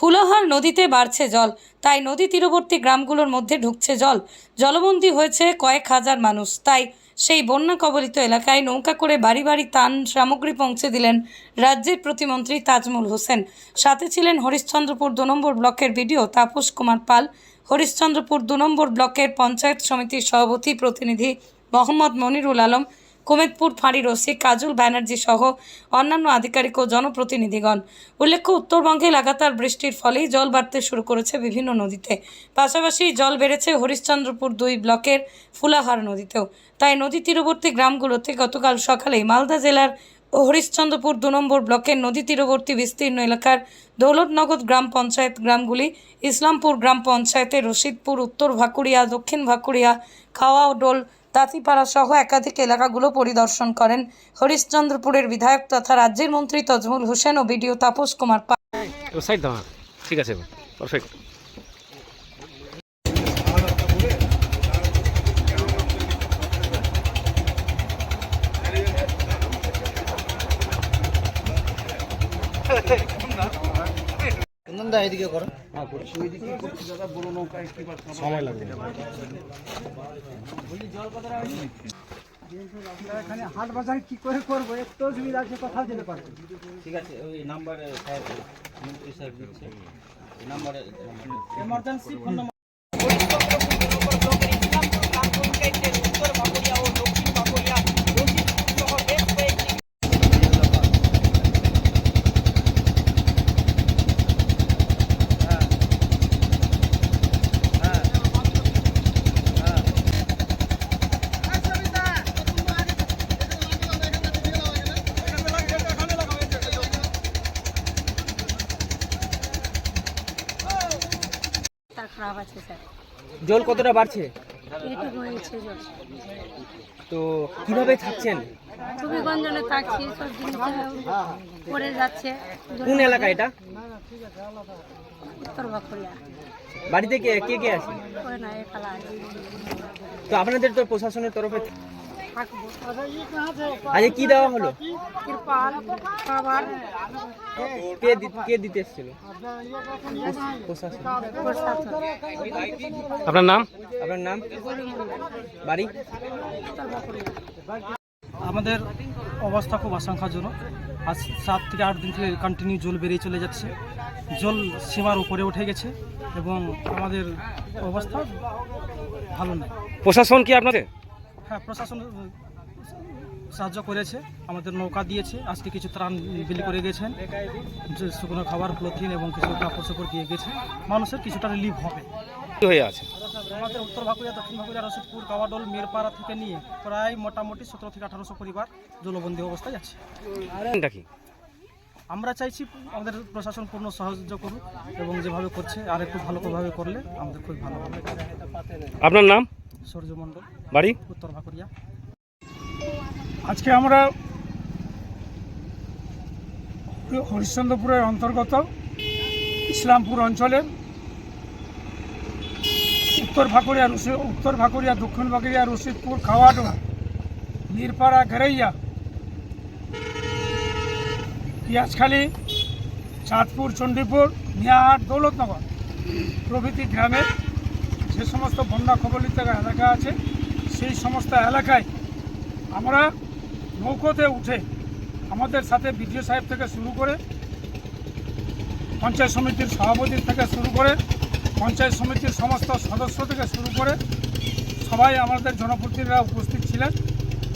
ফুলাহার নদীতে বাড়ছে জল। তাই নদী তীরবর্তী গ্রামগুলোর মধ্যে ঢুকছে জল। জলবন্দী হয়েছে কয়েক হাজার মানুষ। তাই সেই বন্যা কবলিত এলাকায় নৌকা করে বাড়ি বাড়ি তান সামগ্রী পৌঁছে দিলেন রাজ্যের প্রতিমন্ত্রী তাজমুল হোসেন। সাথে ছিলেন হরিশ্চন্দ্রপুর দু নম্বর ব্লকের বিডিও তাপস কুমার পাল, হরিশ্চন্দ্রপুর দু নম্বর ব্লকের পঞ্চায়েত সমিতির সভাপতি প্রতিনিধি মোহাম্মদ মনিরুল আলম কুমেদপুর, ফাঁড়ির ওসি কাজল ব্যানার্জি সহ অন্যান্য আধিকারিক ও জনপ্রতিনিধিগণ। উল্লেখ্য, উত্তরবঙ্গে লাগাতার বৃষ্টির ফলেই জল বাড়তে শুরু করেছে বিভিন্ন নদীতে। পাশাপাশি জল বেড়েছে হরিশ্চন্দ্রপুর দুই ব্লকের ফুলাহার নদীতেও। তাই নদী তীরবর্তী গ্রামগুলোতে গতকাল সকালেই মালদা জেলার হরিশ্চন্দ্রপুর দু নম্বর ব্লকের নদী তীরবর্তী বিস্তীর্ণ এলাকার দৌলতনগর গ্রাম পঞ্চায়েত গ্রামগুলি, ইসলামপুর গ্রাম পঞ্চায়েতের রশিদপুর, উত্তর ভাকুড়িয়া, দক্ষিণ ভাকুড়িয়া খাওয়াডোল তাঁতিপাড়া সহ একাধিক এলাকাগুলো পরিদর্শন করেন হরিশ্চন্দ্রপুরের বিধায়ক তথা রাজ্যের মন্ত্রী তজমুল হোসেন ও বিডিও তাপস কুমার পাল হ্যাঁ নন্দা এদিকে করো সময় লাগবে। এখানে হাট বাজার কি করে করব? একটু সুবিধা আছে কোথাও যেতে পারব ঠিক আছে ওই নাম্বারে স্যার মন্ত্রী সাহেব দিচ্ছে। নাম্বারে এমার্জেন্সি ফোন নম্বর খারাপ আছে স্যার। জল কতটা বাড়ছে? এইটুকু হয়েছে জল। তো কীভাবে থাকছেন? খুবই গঞ্জনে থাকছি সব জিনিস পড়ে যাচ্ছে। কোন এলাকা এটা? উত্তর বাড়িতে কে কে কে আছে। তো আপনাদের তো প্রশাসনের তরফে থাকব আজ কি দেওয়া হলো? কে দি- কে দিতে এসেছিল? আপনার নাম? আপনার নাম? বাড়ি? আমাদের অবস্থা খুব আশঙ্কাজনক। আজ সাত থেকে আট দিন থেকে কন্টিনিউ জল বেরিয়ে চলে যাচ্ছে। জল সীমার উপরে উঠে গেছে এবং আমাদের অবস্থা ভালো নেই। প্রশাসন কি আপনাদের? হ্যাঁ প্রশাসন সাহায্য করেছে আমাদের নৌকা দিয়েছে আজকে কিছু ত্রাণ বিলি করে গেছেন। শুকনো খাবার পলিথিন এবং কিছু কাপড় চোপড় দিয়ে গেছে। মানুষের কিছুটা রিলিফ হবে। হয়ে আছে? আমাদের উত্তর ভাকুড়িয়া দক্ষিণ ভাকুড়িয়া রশিদপুর কাওয়াডোল মিরপাড়া থেকে নিয়ে প্রায় মোটামুটি সতেরো থেকে আঠারোশো পরিবার জলবন্দী অবস্থায় আছে কি? আমরা চাইছি আমাদের প্রশাসন পূর্ণ সাহায্য করুক এবং যেভাবে করছে আর একটু ভালোভাবে করলে আমাদের খুব ভালো হবে। আপনার নাম? সূর্যমণ্ডল বাড়ি? উত্তর ভাকুড়িয়া আজকে আমরা হরিশ্চন্দ্রপুরের অন্তর্গত ইসলামপুর অঞ্চলের উত্তর ভাকুরিয়া, রশি উত্তর ভাকুরিয়া, দক্ষিণ ভাকুরিয়া, রশিদপুর খাওয়াডোলা মিরপাড়া, ঘেরাইয়া, পিঁয়াজখালী, চাঁদপুর, চণ্ডীপুর মিয়াহাট দৌলতনগর প্রভৃতি গ্রামের যে সমস্ত বন্যা কবলিত এলাকা আছে সেই সমস্ত এলাকায় আমরা নৌকোতে উঠে আমাদের সাথে বিডিও সাহেব থেকে শুরু করে পঞ্চায়েত সমিতির সভাপতি থেকে শুরু করে পঞ্চায়েত সমিতির সমস্ত সদস্য থেকে শুরু করে সবাই আমাদের জনপ্রতিনিধিরা উপস্থিত ছিলেন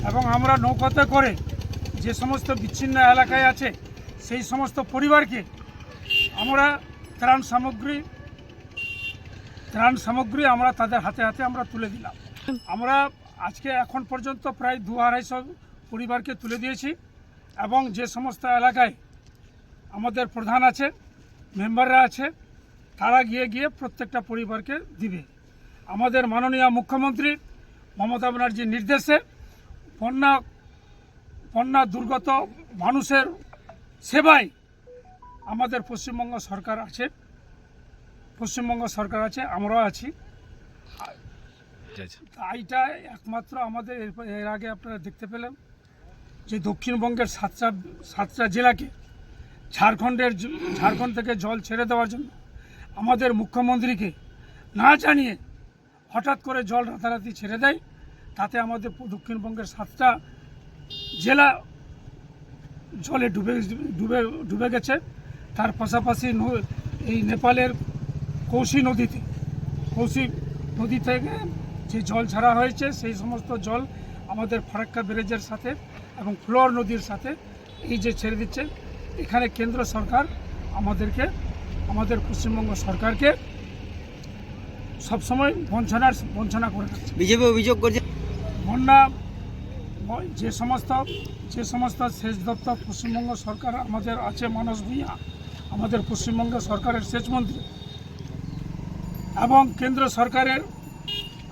এবং আমরা নৌকাতে করে যে সমস্ত বিচ্ছিন্ন এলাকায় আছে সেই সমস্ত পরিবারকে আমরা ত্রাণ সামগ্রী ত্রাণ সামগ্রী আমরা তাদের হাতে হাতে আমরা তুলে দিলাম। আমরা আজকে এখন পর্যন্ত প্রায় দু আড়াইশো পরিবারকে তুলে দিয়েছি এবং যে সমস্ত এলাকায় আমাদের প্রধান আছে, মেম্বাররা আছে, তারা গিয়ে গিয়ে প্রত্যেকটা পরিবারকে দিবে। আমাদের মাননীয় মুখ্যমন্ত্রী মমতা ব্যানার্জির নির্দেশে বন্যা বন্যা দুর্গত মানুষের সেবায় আমাদের পশ্চিমবঙ্গ সরকার আছে, পশ্চিমবঙ্গ সরকার আছে, আমরাও আছি। এইটা একমাত্র আমাদের এর- আগে আপনারা দেখতে পেলেন যে দক্ষিণবঙ্গের সাতটা সাতটা জেলাকে ঝাড়খণ্ডের ঝাড়খণ্ড থেকে জল ছেড়ে দেওয়ার জন্য আমাদের মুখ্যমন্ত্রীকে না জানিয়ে হঠাৎ করে জল রাতারাতি ছেড়ে দেয়, তাতে আমাদের দক্ষিণবঙ্গের সাতটা জেলা জলে ডুবে ডুবে ডুবে গেছে। তার পাশাপাশি এই নেপালের কৌশি নদীতে কৌশি নদী থেকে যে জল ছাড়া হয়েছে সেই সমস্ত জল আমাদের ফারাক্কা ব্যারেজের সাথে এবং ফ্লোর নদীর সাথে এই যে ছেড়ে দিচ্ছে এখানে কেন্দ্র সরকার আমাদেরকে আমাদের পশ্চিমবঙ্গ সরকারকে সবসময় বঞ্চনার বঞ্চনা করে বিজেপি অভিযোগ করছে বন্যা যে সমস্ত যে সমস্ত সেচ দপ্তর পশ্চিমবঙ্গ সরকার আমাদের আছে মানস ভূঁইয়া আমাদের পশ্চিমবঙ্গ সরকারের সেচ মন্ত্রী এবং কেন্দ্র সরকারের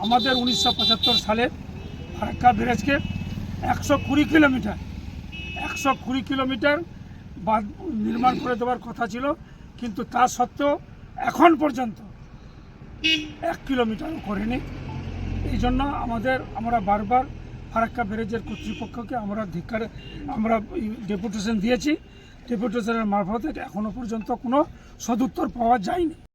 আমাদের উনিশশো পঁচাত্তর সালে ফারাক্কা ব্যারেজকে একশো কুড়ি কিলোমিটার, একশো কুড়ি কিলোমিটার বাঁধ নির্মাণ করে দেওয়ার কথা ছিল, কিন্তু তা সত্ত্বেও এখন পর্যন্ত এক কিলোমিটারও করেনি। এই জন্য আমাদের, আমরা বারবার ফারাক্কা ব্যারেজের কর্তৃপক্ষকে আমরা ধিক্কার, আমরা ডেপুটেশন দিয়েছি। ডেপুটেশনের মারফতে এখনও পর্যন্ত কোনো সদুত্তর পাওয়া যায়নি।